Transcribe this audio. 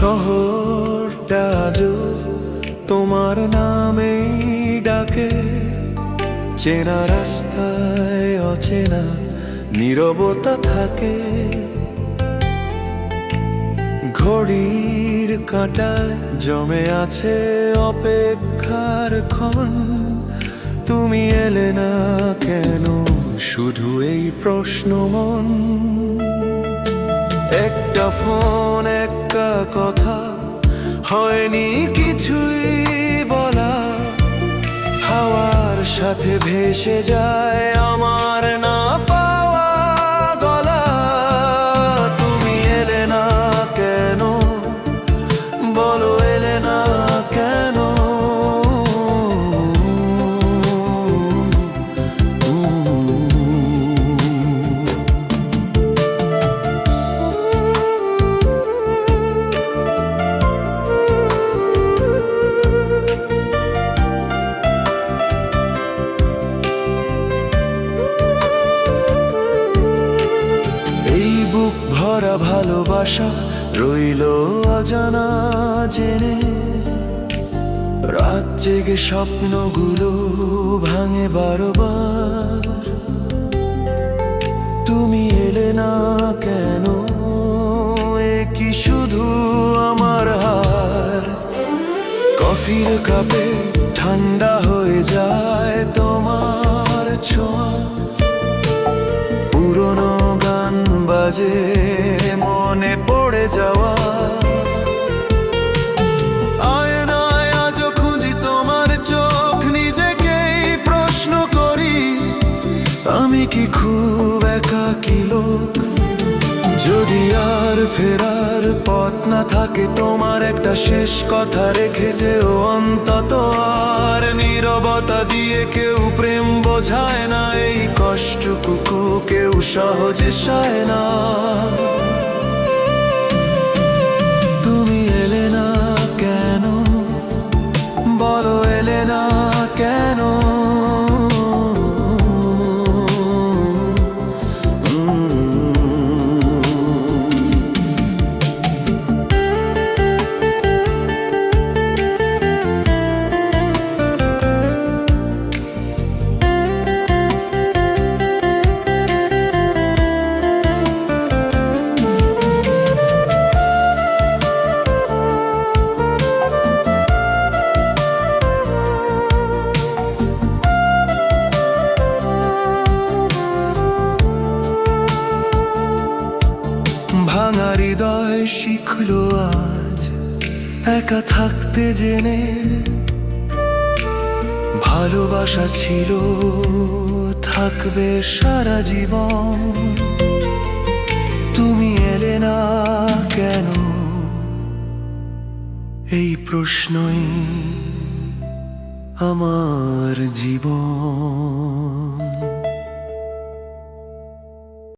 শহরটা তোমার নামেই ডাকে। চেনা রাস্তায় অচেনা নীরবতা থাকে। ঘড়ির কাঁটায় জমে আছে অপেক্ষার ক্ষণ। তুমি এলে না কেন? শুধু এই প্রশ্ন মন। একটা ফোন কথা হয়নি কিছুই বলা। হাওয়ার সাথে ভেসে যায় আমার না ভরা ভালোবাসা রইল অজানা জেনে। রাত জেগে স্বপ্নগুলো ভাঙে বারবার। তুমি এলে না কেন? এ কি শুধু আমার হার? কফির কাপে ঠান্ডা হয়ে যায় তোমার ছোঁয়া। পুরনো গান বাজে কি খুব একাকী লোক? যদি আর ফেরার পথ না থাকে, তোমার একটা শেষ কথা রেখে যেও অন্তত। আর নিরবতা দিয়ে কেউ প্রেম বোঝায় না, এই কষ্ট কষ্টটুকু কেউ সহজে সায় না। ভাঙা হৃদয় শিখলো আজ। একা থাকতে জেনে ভালোবাসা ছিল, থাকবে সারা জীবন। তুমি এলে না কেন? এই প্রশ্নই আমার জীবন।